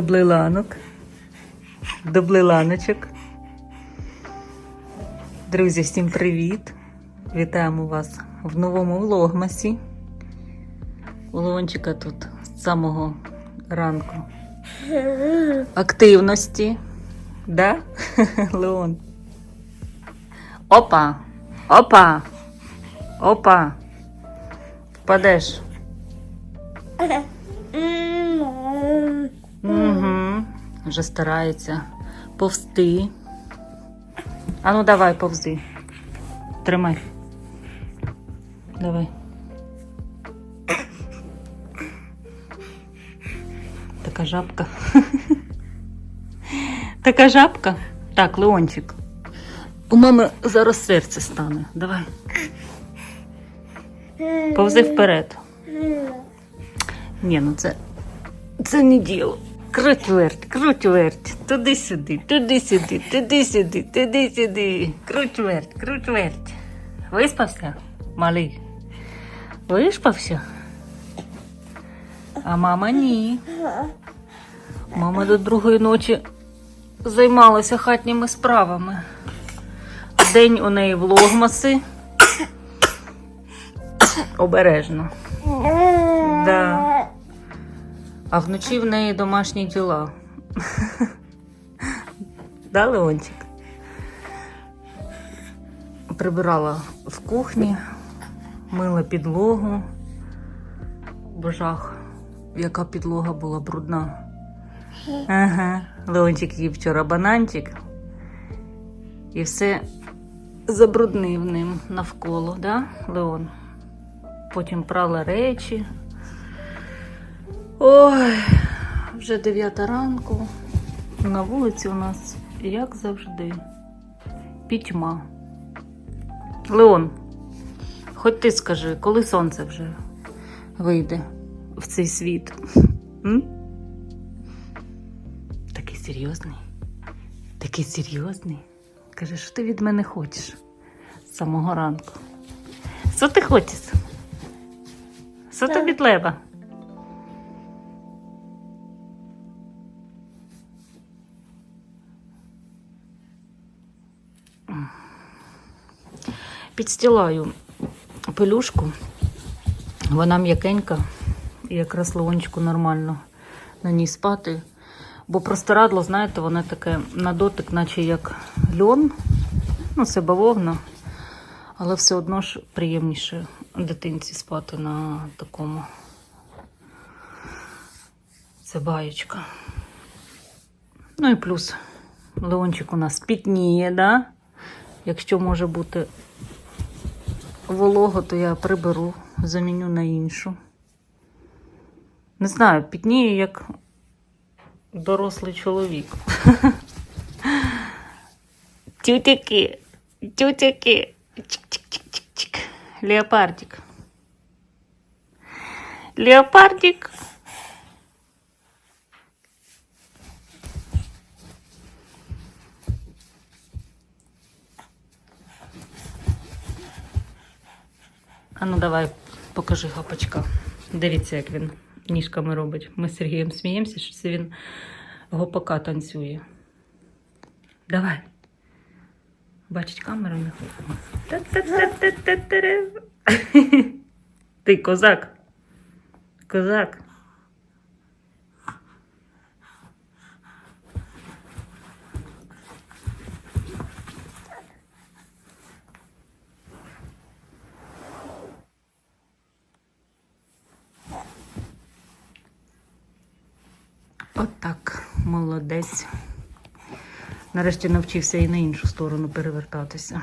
Доблиланок. Доблиланочок. Друзі, всім привіт! Вітаємо вас в новому влогмасі. У Леончика тут з самого ранку активності. Да? Леон? Опа! Опа! Опа! Впадеш. Вже старається повсти. А ну давай, повзи. Тримай. Давай. Така жабка. Така жабка. Так, Леончик. У мами зараз серце стане. Давай. Повзи вперед. Ні, ну це. Це не діло. Круть верть, круть верть. Туди-сюди, туди-сюди, туди-сюди, туди-сюди. Круть верть, круть верть. Виспався, малий? Виспався? А мама ні. Мама до другої ночі займалася хатніми справами. День у неї влогмаси. Обережно. А вночі в неї домашні діла. Да, Леончик? Прибирала в кухні, мила підлогу. Божах, яка підлога була брудна. Ага, Леончик їв вчора бананчик і все забруднив ним навколо, да, Леон? Потім прала речі. Ой, вже 9 ранку. На вулиці у нас, як завжди, пітьма. Леон, хоч ти скажи, коли сонце вже вийде в цей світ? М? Такий серйозний. Такий серйозний. Каже, що ти від мене хочеш з самого ранку? Що ти хочеш? Що тобі треба? Підстілаю пелюшку. Вона м'якенька і якраз лончику нормально на ній спати. Бо простирадло, знаєте, воно таке на дотик, наче як льон. Ну, це бавовна. Але все одно ж приємніше дитинці спати на такому. Це баєчка. Ну і плюс Леончик у нас пітніє, да? Якщо може бути волого, то я приберу, заміню на іншу. Не знаю, пітніє як дорослий чоловік. Тютяки, тютяки. Чик-чик-чик-чик-чик. Леопардик. Леопардик. А ну давай, покажи гапочка. Дивіться, як він ніжками робить. Ми з Сергієм сміємося, що це він гопака танцює. Давай. Бачить камеру не. Ти козак. Козак. Молодець. Нарешті навчився і на іншу сторону перевертатися.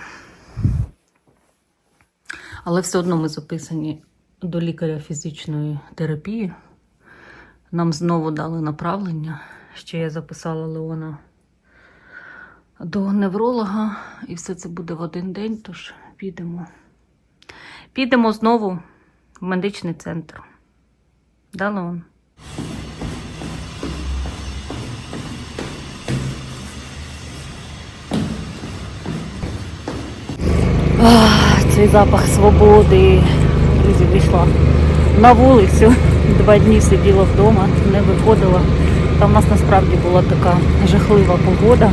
Але все одно ми записані до лікаря фізичної терапії. Нам знову дали направлення. Ще я записала Леона до невролога, і все це буде в один день, тож підемо. Підемо знову в медичний центр. Да, Леон? Цей запах свободи. Друзі, вийшла на вулицю. Два дні сиділа вдома, не виходила. Та в нас насправді була така жахлива погода.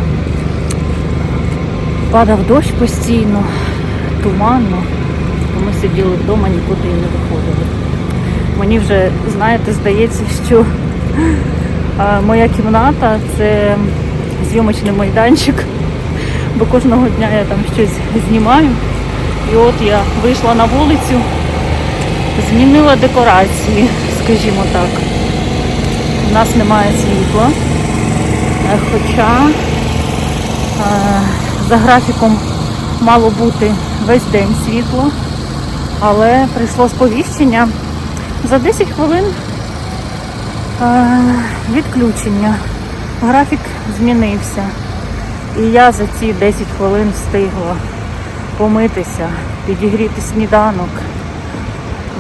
Падав дощ постійно, туманно. Ми сиділи вдома, нікуди і не виходили. Мені вже, знаєте, здається, що моя кімната це зйомочний майданчик, бо кожного дня я там щось знімаю. І от я вийшла на вулицю, змінила декорації, скажімо так. У нас немає світла, Е, хоча е, за графіком мало бути весь день світло, але прийшло сповіщення за 10 хвилин е, відключення. Графік змінився. І я за ці 10 хвилин встигла помитися, підігріти сніданок,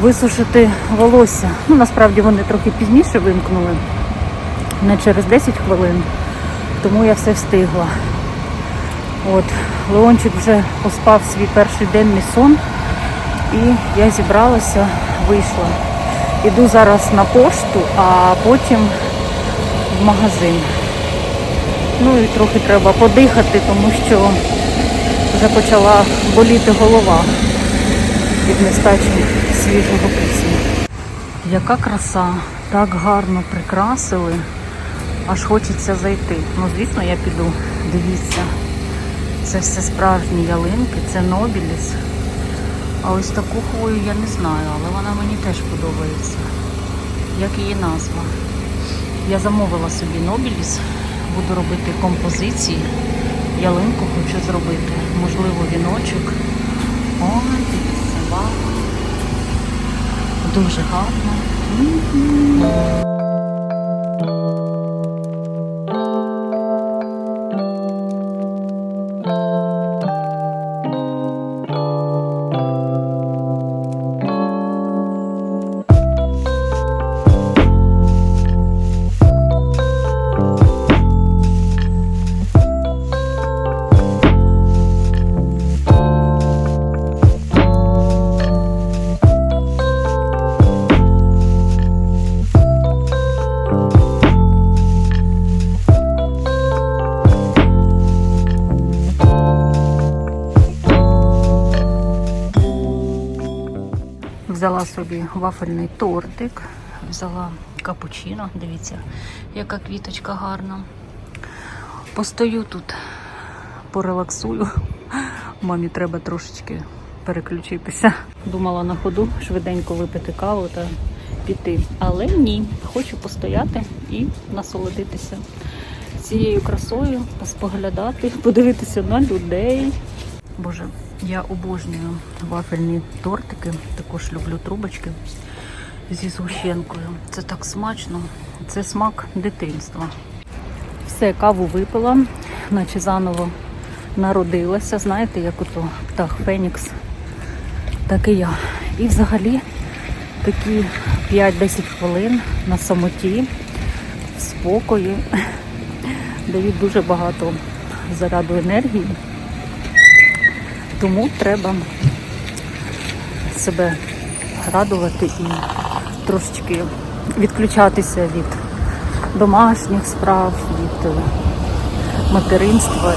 висушити волосся. Ну, насправді вони трохи пізніше вимкнули, не через 10 хвилин, тому я все встигла. От, Леончик вже поспав свій перший денний сон, і я зібралася, вийшла. Іду зараз на пошту, а потім в магазин. Ну і трохи треба подихати, тому що вже почала боліти голова від нестачі свіжого кисню. Яка краса, так гарно прикрасили, аж хочеться зайти. Ну, звісно, я піду. Дивіться, це все справжні ялинки, це Нобіліс. А ось таку хвою я не знаю, але вона мені теж подобається. Як її назва? Я замовила собі Нобіліс, буду робити композиції. Ялинку хочу зробити, можливо, віночок. О, дивіться, вау. Дуже гарно. Собі вафельний тортик, взяла капучино. Дивіться, яка квіточка гарна. Постою тут, порелаксую. Мамі треба трошечки переключитися. Думала на ходу швиденько випити каву та піти. Але ні, хочу постояти і насолодитися цією красою, споглядати, подивитися на людей. Боже, я обожнюю вафельні тортики, також люблю трубочки зі згущенкою. Це так смачно, це смак дитинства. Все, каву випила, наче заново народилася. Знаєте, як ото птах Фенікс, так і я. І взагалі такі 5-10 хвилин на самоті, в спокої, дають дуже багато заряду енергії. Тому треба себе радувати і трошечки відключатися від домашніх справ, від е, материнства.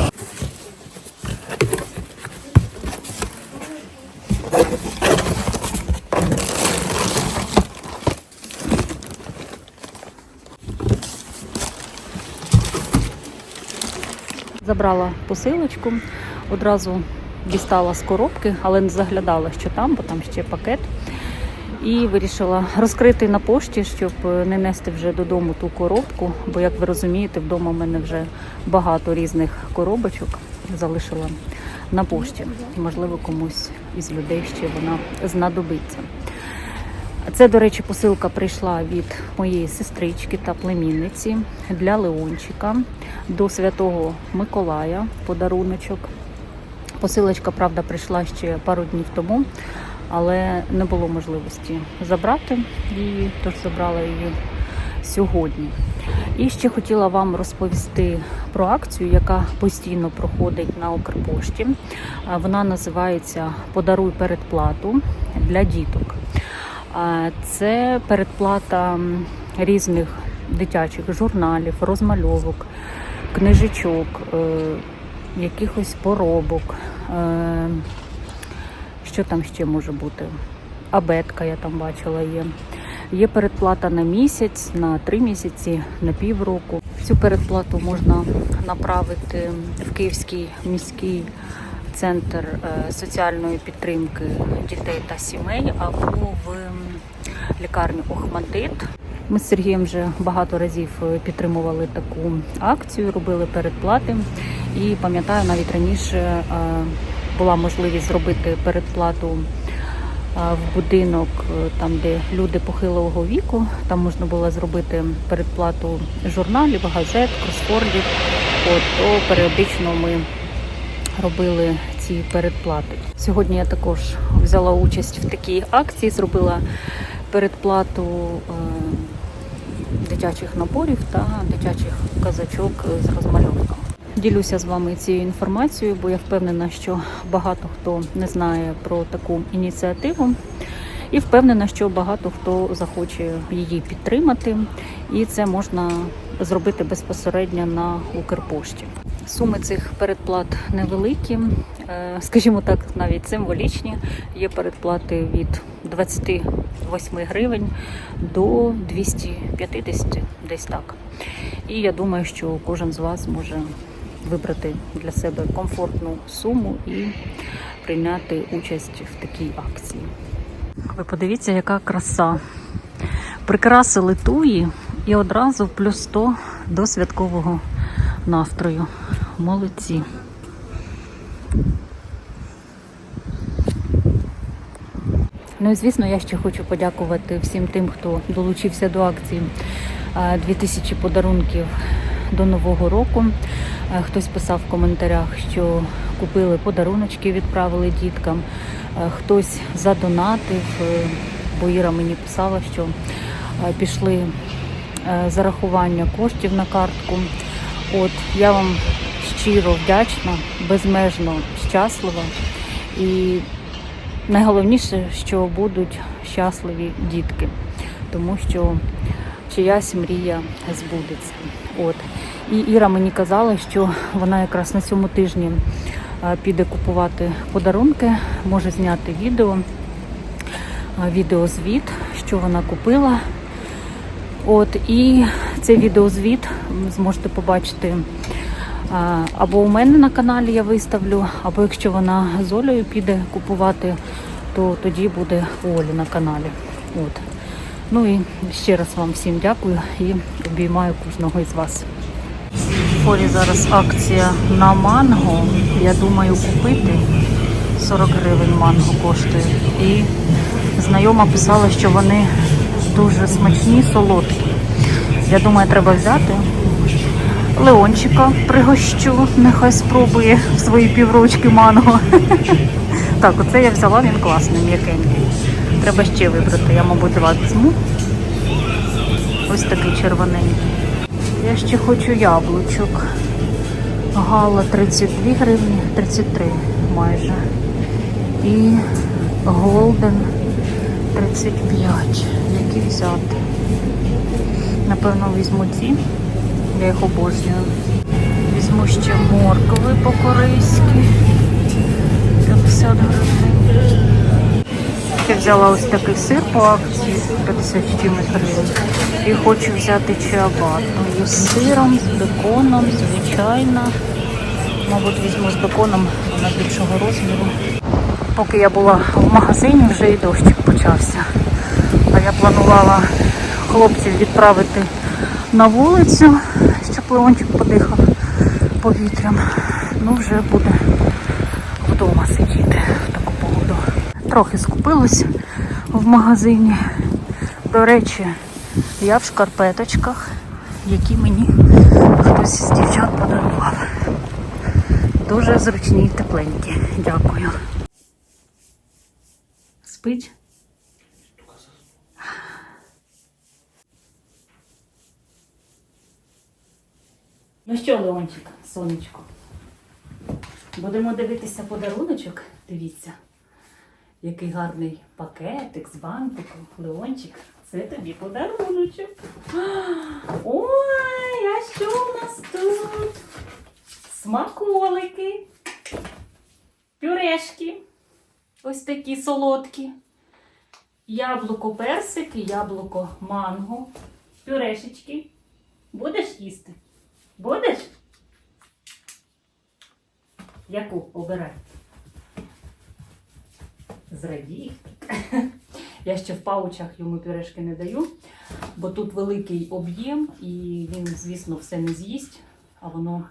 Забрала посилочку, одразу дістала з коробки, але не заглядала, що там, бо там ще пакет. І вирішила розкрити на пошті, щоб не нести вже додому ту коробку. Бо, як ви розумієте, вдома в мене вже багато різних коробочок залишила на пошті. Можливо, комусь із людей ще вона знадобиться. Це, до речі, посилка прийшла від моєї сестрички та племінниці для Леончика до Святого Миколая подаруночок. Посилочка, правда, прийшла ще пару днів тому, але не було можливості забрати її, тож забрала її сьогодні. І ще хотіла вам розповісти про акцію, яка постійно проходить на Укрпошті. Вона називається Подаруй передплату для діток. Це передплата різних дитячих журналів, розмальовок, книжечок, е, якихось поробок. Е, що там ще може бути? Абетка я там бачила є. Є передплата на місяць, на три місяці, на півроку. Цю передплату можна направити в Київський міський центр е, соціальної підтримки дітей та сімей або в лікарню Охмадит. Ми з Сергієм вже багато разів е, підтримували таку акцію, робили передплати. І пам'ятаю, навіть раніше е, була можливість зробити передплату е, в будинок, там де люди похилого віку. Там можна було зробити передплату журналів, газет, кросфордів. От то періодично ми робили ці передплати. Сьогодні я також взяла участь в такій акції, зробила передплату дитячих наборів та дитячих казачок з розмальовками. Ділюся з вами цією інформацією, бо я впевнена, що багато хто не знає про таку ініціативу. І впевнена, що багато хто захоче її підтримати, і це можна зробити безпосередньо на Укрпошті. Суми цих передплат невеликі, е, скажімо так, навіть символічні. Є передплати від 28 гривень до 250, десь так. І я думаю, що кожен з вас може вибрати для себе комфортну суму і прийняти участь в такій акції. Ви подивіться, яка краса. Прикрасили туї і одразу плюс 100 до святкового настрою. Молодці. Ну і звісно, я ще хочу подякувати всім тим, хто долучився до акції е, 2000 подарунків до Нового року. Е, Хтось писав в коментарях, що купили подаруночки, відправили діткам. Е, Хтось задонатив, е, бо Іра мені писала, що е, пішли е, зарахування коштів на картку. От я вам щиро вдячна, безмежно щаслива. І найголовніше, що будуть щасливі дітки, тому що чиясь мрія збудеться. От. І Іра мені казала, що вона якраз на цьому тижні піде купувати подарунки, може зняти відео, відеозвіт, що вона купила. От, і цей відеозвіт зможете побачити або у мене на каналі я виставлю, або якщо вона з Олею піде купувати, то тоді буде у Олі на каналі. От. Ну і ще раз вам всім дякую і обіймаю кожного із вас. В форі зараз акція на манго. Я думаю купити 40 гривень манго коштує. І знайома писала, що вони дуже смачні, солодкі. Я думаю, треба взяти. Леончика пригощу, нехай спробує в свої піврочки манго. Так, оце я взяла, він класний, м'якенький. Треба ще вибрати. Я, мабуть, два візьму. Ось такий червоненький. Я ще хочу яблучок. Гала 32 гривні, 33 майже. І голден 35. Які взяти? Напевно, візьму ці. Я їх обожнюю. Візьму ще моркви по-корейськи. 50 гривень. Я взяла ось такий сир по акції 50 з чимось гривень. І хочу взяти чиабату. З сиром, з беконом, звичайно. Мабуть, візьму з беконом, вона більшого розміру. Поки я була в магазині, вже і дощик почався. А я планувала хлопців відправити на вулицю, щоб Леончик подихав повітрям. Ну, вже буде вдома сидіти в таку погоду. Трохи скупилась в магазині. До речі, я в шкарпеточках, які мені хтось з дівчат подарував. Дуже зручні і тепленькі. Дякую. Спить? Ну що, Леончик, сонечко? Будемо дивитися подаруночок. Дивіться, який гарний пакетик з бантиком. Леончик, Це тобі подаруночок. Ой, а що у нас тут? Смаколики, пюрешки. Ось такі солодкі. Яблуко персик і яблуко манго. Пюрешечки. Будеш їсти? Будеш? Яку обирай? Зрадів. Я ще в паучах йому пюрешки не даю, бо тут великий об'єм і він, звісно, все не з'їсть, а воно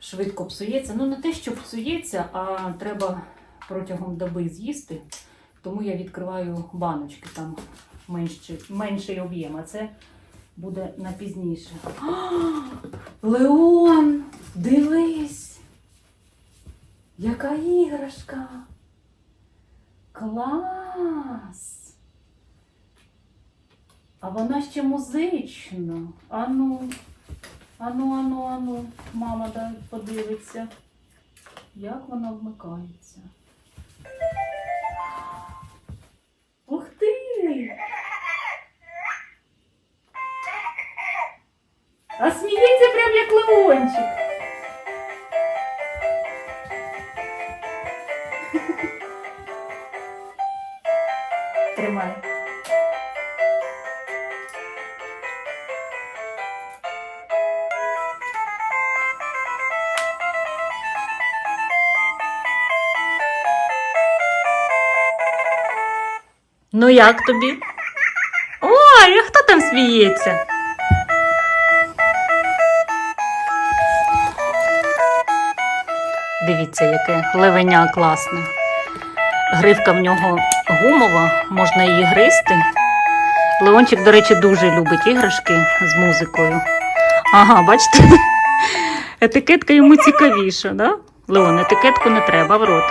швидко псується. Ну, не те, що псується, а треба протягом доби з'їсти. Тому я відкриваю баночки, там менший, менший об'єм, а це буде на пізніше. А, Леон! Дивись! Яка іграшка! Клас! А вона ще музична. Ану, ану, ану, ану, мама подивиться, як вона вмикається. А сміється прям як Леончик. Тримай. Ну як тобі? Ой, а хто там сміється? Дивіться, яке левеня класне. Гривка в нього гумова, можна її гризти. Леончик, до речі, дуже любить іграшки з музикою. Ага, бачите? Етикетка йому цікавіша, да? Леон, етикетку не треба в рот.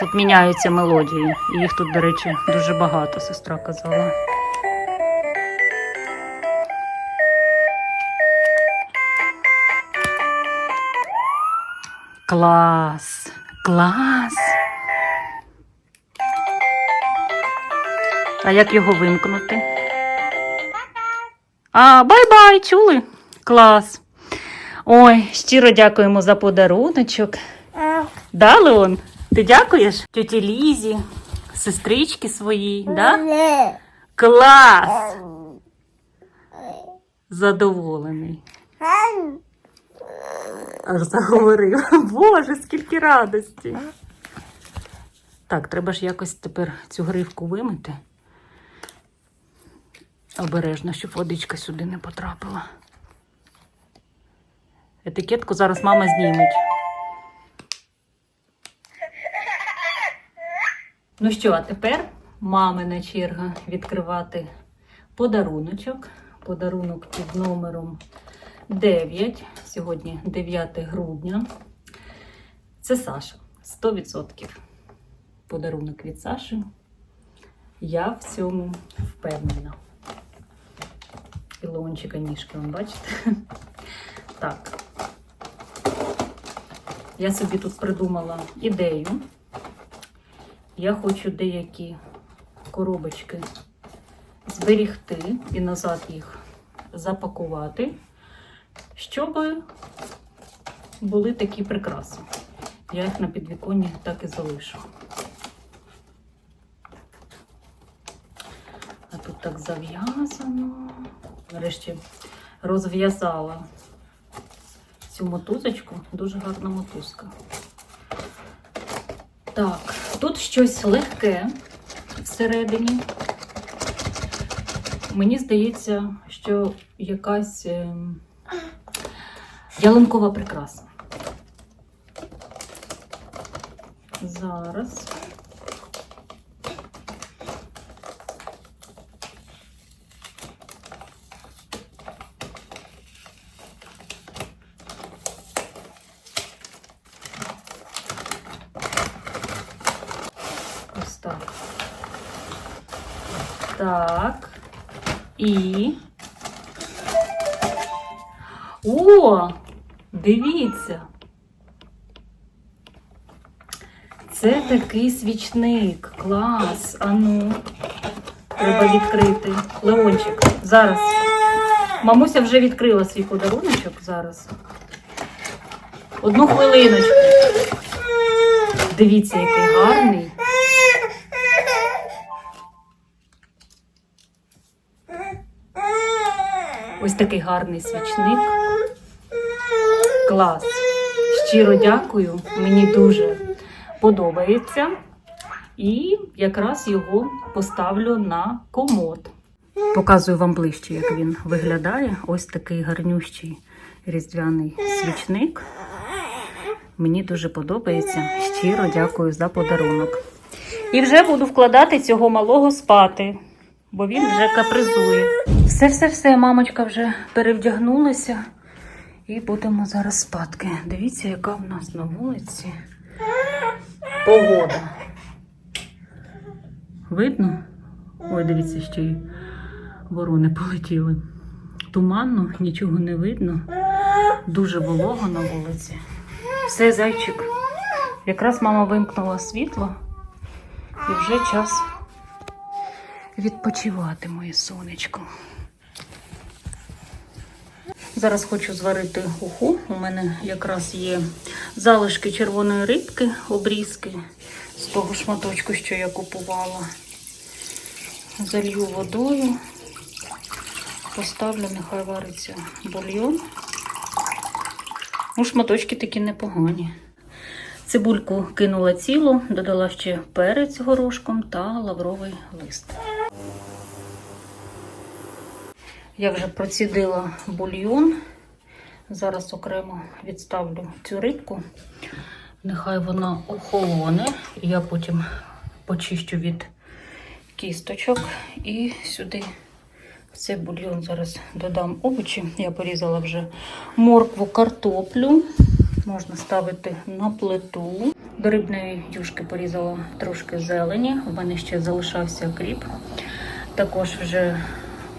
Тут міняються мелодії. Їх тут, до речі, дуже багато, сестра казала. Клас! Клас! А як його вимкнути? А, бай-бай, чули? Клас. Ой, щиро дякуємо за подаруночок. Да, Леон? Ти дякуєш? Тьоті Лізі, сестрички своїй, да? Клас! Задоволений. Аж заговорив. Боже, скільки радості. Так, треба ж якось тепер цю гривку вимити. Обережно, щоб водичка сюди не потрапила. Етикетку зараз мама зніметь. Ну що, а тепер мамина черга відкривати подаруночок. Подарунок під номером 9. Сьогодні 9 грудня. Це Саша. 100% подарунок від Саші. Я в цьому впевнена. І Леончика ніжки, ви бачите? Так. Я собі тут придумала ідею. Я хочу деякі коробочки зберігти і назад їх запакувати, щоб були такі прикраси. Я їх на підвіконні так і залишу. А тут так зав'язано. Нарешті розв'язала цю мотузочку. Дуже гарна мотузка. Так, тут щось легке всередині. Мені здається, що якась ем, ялинкова прикраса. Зараз. Ось так. Так. І. О! Дивіться. Це такий свічник. Клас. Ану. Треба відкрити. Леончик, зараз. Мамуся вже відкрила свій подаруночок зараз. Одну хвилиночку. Дивіться, який гарний. Ось такий гарний свічник. Клас. Щиро дякую. Мені дуже подобається. І якраз його поставлю на комод. Показую вам ближче, як він виглядає. Ось такий гарнющий різдвяний свічник. Мені дуже подобається. Щиро дякую за подарунок. І вже буду вкладати цього малого спати, бо він вже капризує. Все, все, все, мамочка вже перевдягнулася. І будемо зараз спадки. Дивіться, яка в нас на вулиці погода. Видно? Ой, дивіться, ще й ворони полетіли. Туманно, нічого не видно. Дуже волого на вулиці. Все, зайчик. Якраз мама вимкнула світло, і вже час відпочивати, моє сонечко. Зараз хочу зварити уху. У мене якраз є залишки червоної рибки, обрізки з того шматочку, що я купувала. Залью водою, поставлю, нехай вариться бульйон. Ну, шматочки такі непогані. Цибульку кинула цілу, додала ще перець горошком та лавровий лист. Я вже процідила бульйон. Зараз окремо відставлю цю рибку. Нехай вона охолоне. Я потім почищу від кісточок. І сюди в цей бульйон зараз додам овочі. Я порізала вже моркву, картоплю. Можна ставити на плиту. До рибної юшки порізала трошки зелені. У мене ще залишався кріп. Також вже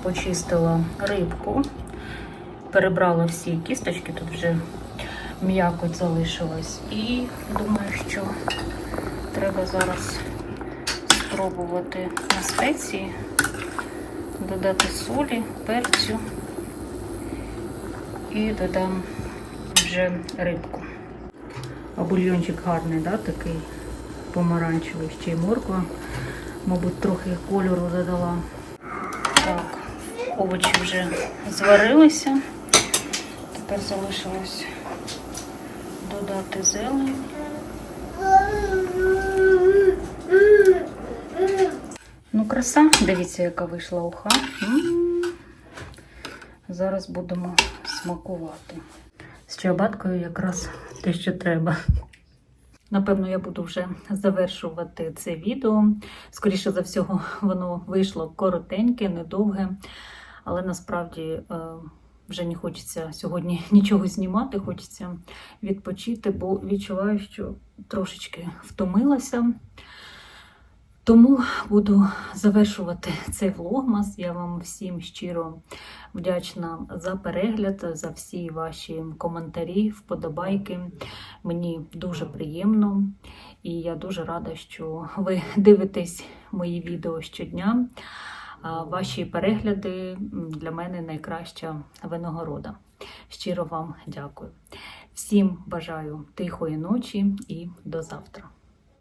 почистила рибку, перебрала всі кісточки, тут вже м'якоть залишилась. І думаю, що треба зараз спробувати на спеції додати солі, перцю і додам вже рибку. А бульйончик гарний, да, такий помаранчевий, ще й морква. Мабуть, трохи кольору додала. Овочі вже зварилися. Тепер залишилось додати зелень. Ну, краса, дивіться, яка вийшла уха. Зараз будемо смакувати. З чабаткою якраз те, що треба. Напевно, я буду вже завершувати це відео. Скоріше за всього, воно вийшло коротеньке, недовге, але насправді е, вже не хочеться сьогодні нічого знімати, хочеться відпочити, бо відчуваю, що трошечки втомилася. Тому буду завершувати цей влогмас. Я вам всім щиро вдячна за перегляд, за всі ваші коментарі, вподобайки. Мені дуже приємно і я дуже рада, що ви дивитесь мої відео щодня. Ваші перегляди для мене найкраща винагорода. Щиро вам дякую. Всім бажаю тихої ночі і до завтра.